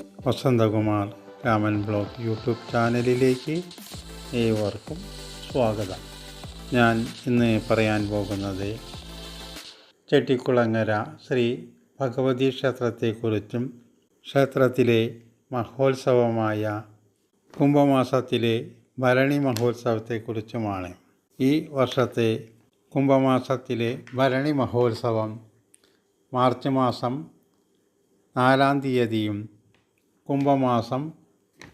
Vasanthakumar Raman blog YouTube ചാനലിലേക്ക് ഏവർക്കും സ്വാഗതം. ഞാൻ ഇന്ന് പറയാൻ പോകുന്നത് ചെട്ടിക്കുളങ്ങര ശ്രീ ഭഗവതി ക്ഷേത്രത്തെക്കുറിച്ചും ക്ഷേത്രത്തിലെ മഹോത്സവമായ കുംഭമാസത്തിലെ ഭരണി മഹോത്സവത്തെക്കുറിച്ചുമാണ്. ഈ വർഷത്തെ കുംഭമാസത്തിലെ ഭരണി മഹോത്സവം മാർച്ച് മാസം നാലാം തീയതിയും കുംഭമാസം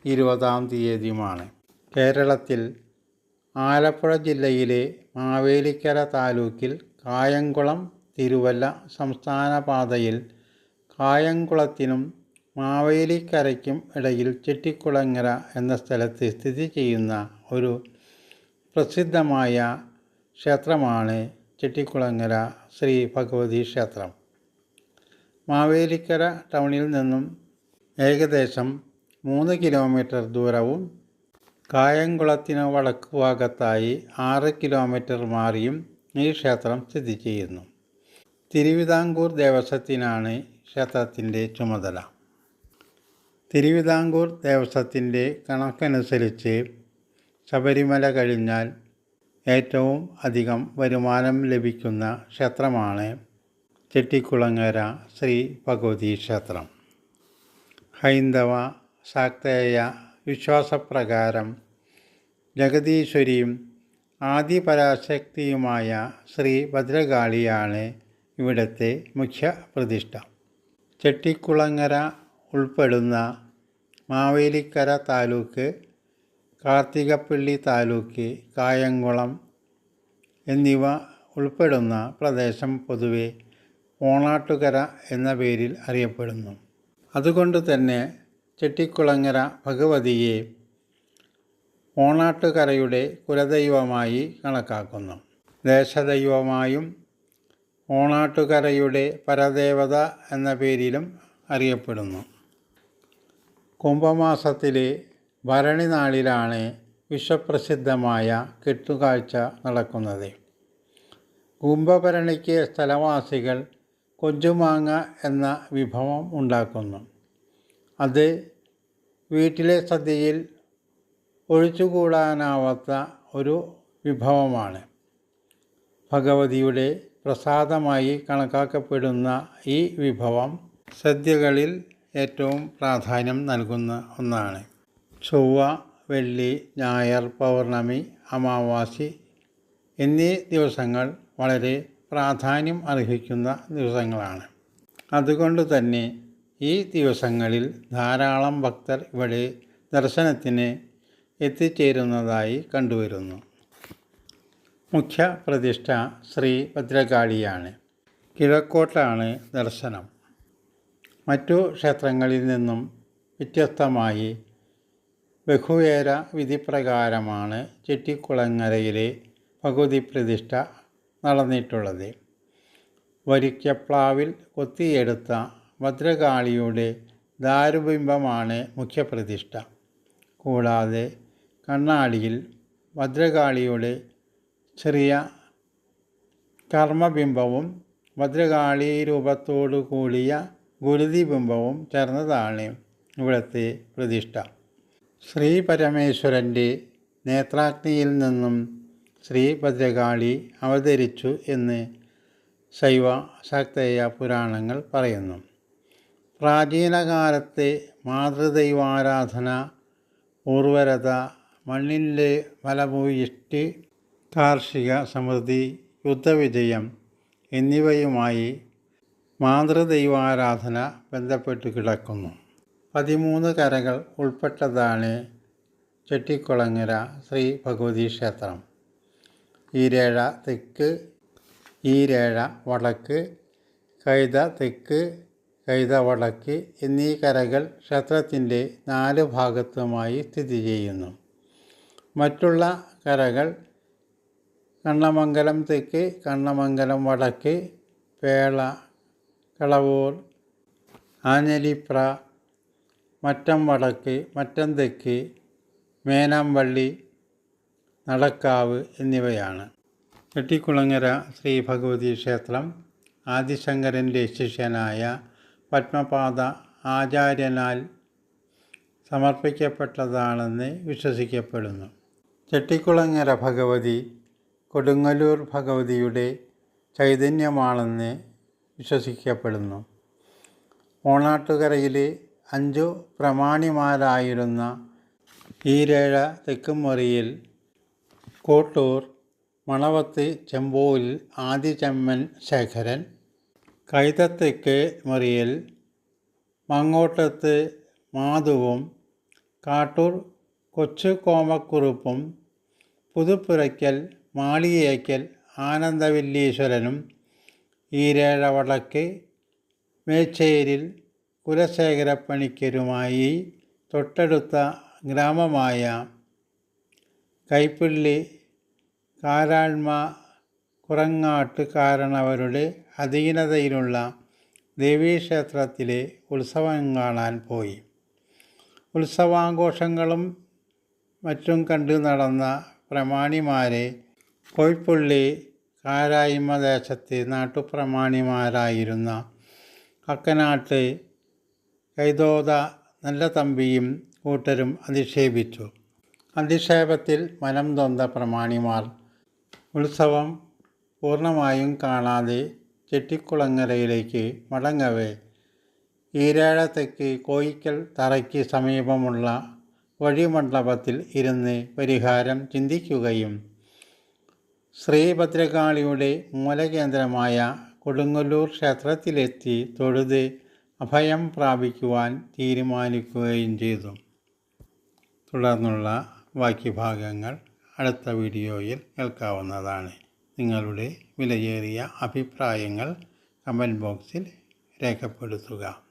ഇരുപതാം തീയതിയുമാണ്. കേരളത്തിൽ ആലപ്പുഴ ജില്ലയിലെ മാവേലിക്കര താലൂക്കിൽ കായംകുളം തിരുവല്ല സംസ്ഥാന പാതയിൽ കായംകുളത്തിനും മാവേലിക്കരയ്ക്കും ഇടയിൽ ചെട്ടിക്കുളങ്ങര എന്ന സ്ഥലത്ത് സ്ഥിതി ചെയ്യുന്ന ഒരു പ്രസിദ്ധമായ ക്ഷേത്രമാണ് ചെട്ടിക്കുളങ്ങര ശ്രീ ഭഗവതി ക്ഷേത്രം. മാവേലിക്കര ടൗണിൽ നിന്നും ഏകദേശം മൂന്ന് കിലോമീറ്റർ ദൂരവും കായംകുളത്തിന് വടക്കു ഭാഗത്തായി ആറ് കിലോമീറ്റർ മാറിയും ഈ ക്ഷേത്രം സ്ഥിതി ചെയ്യുന്നു. തിരുവിതാംകൂർ ദേവസ്വത്തിനാണ് ക്ഷേത്രത്തിന്റെ ചുമതല. തിരുവിതാംകൂർ ദേവസ്വത്തിന്റെ കണക്കനുസരിച്ച് ശബരിമല കഴിഞ്ഞാൽ ഏറ്റവും അധികം വരുമാനം ലഭിക്കുന്ന ക്ഷേത്രമാണ് ചെട്ടിക്കുളങ്ങര ശ്രീ ഭഗവതി ക്ഷേത്രം. ഹൈന്ദവ ശാക്തേയ വിശ്വാസപ്രകാരം ജഗദീശ്വരിയും ആദിപരാശക്തിയുമായ ശ്രീ ഭദ്രകാളിയാണ് ഇവിടുത്തെ മുഖ്യ പ്രതിഷ്ഠ. ചെട്ടിക്കുളങ്ങര ഉൾപ്പെടുന്ന മാവേലിക്കര താലൂക്ക് കാർത്തികപ്പള്ളി താലൂക്ക് കായംകുളം എന്നിവ ഉൾപ്പെടുന്ന പ്രദേശം പൊതുവെ ഓണാട്ടുകര എന്ന പേരിൽ അറിയപ്പെടുന്നു. അതുകൊണ്ട് തന്നെ ചെട്ടിക്കുളങ്ങര ഭഗവതിയെ ഓണാട്ടുകരയുടെ കുലദൈവമായി കണക്കാക്കുന്നു. ദേശദൈവമായും ഓണാട്ടുകരയുടെ പരദേവത എന്ന പേരിലും അറിയപ്പെടുന്നു. കുംഭമാസത്തിലെ ഭരണി നാളിലാണ് വിശ്വപ്രസിദ്ധമായ കെട്ടുകാഴ്ച നടക്കുന്നത്. കുംഭഭരണിക്ക് സ്ഥലവാസികൾ കൊഞ്ചുമാങ്ങ എന്ന വിഭവം ഉണ്ടാക്കുന്നു. അത് വീട്ടിലെ സദ്യയിൽ ഒഴിച്ചുകൂടാനാവാത്ത ഒരു വിഭവമാണ്. ഭഗവതിയുടെ പ്രസാദമായി കണക്കാക്കപ്പെടുന്ന ഈ വിഭവം സദ്യകളിൽ ഏറ്റവും പ്രാധാന്യം നൽകുന്ന ഒന്നാണ്. ചൊവ്വ വെള്ളി ഞായർ പൗർണമി അമാവാസി എന്നീ ദിവസങ്ങൾ വളരെ പ്രാധാന്യം അർഹിക്കുന്ന ദിവസങ്ങളാണ്. അതുകൊണ്ട് തന്നെ ഈ ദിവസങ്ങളിൽ ധാരാളം ഭക്തർ ഇവിടെ ദർശനത്തിന് എത്തിച്ചേരുന്നതായി കണ്ടുവരുന്നു. മുഖ്യ പ്രതിഷ്ഠ ശ്രീ ഭദ്രകാളിയാണ്. കിഴക്കോട്ടാണ് ദർശനം. മറ്റു ക്ഷേത്രങ്ങളിൽ നിന്നും വ്യത്യസ്തമായി ബഹുവേര വിധിപ്രകാരമാണ് ചെട്ടിക്കുളങ്ങരയിലെ ഭഗവതി പ്രതിഷ്ഠ നടന്നിട്ടുള്ളത്. വരിക്കപ്ലാവിൽ കൊത്തിയെടുത്ത ഭദ്രകാളിയുടെ ദാരുബിംബമാണ് മുഖ്യപ്രതിഷ്ഠ. കൂടാതെ കണ്ണാടിയിൽ ഭദ്രകാളിയുടെ ചെറിയ കർമ്മബിംബവും ഭദ്രകാളി രൂപത്തോടു കൂടിയ ഗുരുതിബിംബവും ചേർന്നതാണ് ഇവിടുത്തെ പ്രതിഷ്ഠ. ശ്രീ പരമേശ്വരന്റെ നേത്രാഗ്നിയിൽ നിന്നും ശ്രീ ഭദ്രകാളി അവതരിച്ചു എന്ന് ശൈവ ശാക്തേയ പുരാണങ്ങൾ പറയുന്നു. പ്രാചീനകാലത്തെ മാതൃദൈവാരാധന ഊർവരത മണ്ണിന്റെ ഫലഭൂയിഷ്ടി കാർഷിക സമൃദ്ധി യുദ്ധവിജയം എന്നിവയുമായി മാതൃദൈവാരാധന ബന്ധപ്പെട്ട് കിടക്കുന്നു. പതിമൂന്ന് കരകൾ ഉൾപ്പെട്ടതാണ് ചെട്ടിക്കുളങ്ങര ശ്രീ ഭഗവതി ക്ഷേത്രം ഈരേഴ തെക്ക് ഈരേഴ വടക്ക് കൈത തെക്ക് കൈത വടക്ക് എന്നീ കരകൾ ക്ഷേത്രത്തിന്റെ നാല് ഭാഗത്തുമായി സ്ഥിതി ചെയ്യുന്നു. മറ്റുള്ള കരകൾ കണ്ണമംഗലം തെക്ക് കണ്ണമംഗലം വടക്ക് പേള കളവൂർ ആഞ്ഞലിപ്ര മറ്റം വടക്ക് മറ്റം തെക്ക് മേനാമ്പള്ളി നടക്കാവ് എന്നിവയാണ്. ചെട്ടിക്കുളങ്ങര ശ്രീ ഭഗവതി ക്ഷേത്രം ആദിശങ്കരന്റെ ശിഷ്യനായ പത്മപാദ ആചാര്യനാൽ സമർപ്പിക്കപ്പെട്ടതാണെന്ന് വിശ്വസിക്കപ്പെടുന്നു. ചെട്ടിക്കുളങ്ങര ഭഗവതി കൊടുങ്ങല്ലൂർ ഭഗവതിയുടെ ചൈതന്യമാണെന്ന് വിശ്വസിക്കപ്പെടുന്നു. ഓണാട്ടുകരയിലെ അഞ്ചു പ്രമാണിമാരായിരുന്ന ഈരേഴ തെക്കുമുറിയിൽ കോട്ടൂർ മണവത്ത് ചെമ്പോയിൽ ആദിചമ്മൻ ശേഖരൻ കൈതത്തെക്ക് മറിയൽ മങ്ങോട്ടത്ത് മാധുവും കാട്ടൂർ കൊച്ചു കോമക്കുറുപ്പും പുതുപ്പുരയ്ക്കൽ മാളിയേക്കൽ ആനന്ദവില്ലീശ്വരനും ഈരേഴ വടക്ക് മേച്ചേരിൽ കുലശേഖരപ്പണിക്കരുമായി തൊട്ടടുത്ത ഗ്രാമമായ കൈപ്പള്ളി കാരാഴ്മ കുറങ്ങാട്ട് കാരണവരുടെ അധീനതയിലുള്ള ദേവീക്ഷേത്രത്തിലെ ഉത്സവം കാണാൻ പോയി. ഉത്സവാഘോഷങ്ങളും മറ്റും കണ്ടു നടന്ന പ്രമാണിമാരെ കോയ്പുള്ളി കാരായ്മ ദേശത്തെ നാട്ടുപ്രമാണിമാരായിരുന്ന കക്കനാട്ട് കൈതോത നല്ല തമ്പിയും കൂട്ടരും അധിക്ഷേപിച്ചു. അധിക്ഷേപത്തിൽ മനം തൊന്ന പ്രമാണിമാർ ഉത്സവം പൂർണമായും കാണാതെ ചെട്ടിക്കുളങ്ങരയിലേക്ക് മടങ്ങവേ. ഈരാഴത്തേക്ക് കോയിക്കൽ തറയ്ക്ക് സമീപമുള്ള വഴിമണ്ഡപത്തിൽ ഇരുന്ന് പരിഹാരം ചിന്തിക്കുകയും ശ്രീഭദ്രകാളിയുടെ മൂലകേന്ദ്രമായ കൊടുങ്ങല്ലൂർ ക്ഷേത്രത്തിലെത്തി തൊഴുത് അഭയം പ്രാപിക്കുവാൻ തീരുമാനിക്കുകയും ചെയ്തു. തുടർന്നുള്ള ബാക്കി ഭാഗങ്ങൾ അടുത്ത വീഡിയോയിൽ കേൾക്കാവുന്നതാണ്. നിങ്ങളുടെ വിലയേറിയ അഭിപ്രായങ്ങൾ കമന്റ് ബോക്സിൽ രേഖപ്പെടുത്തുക.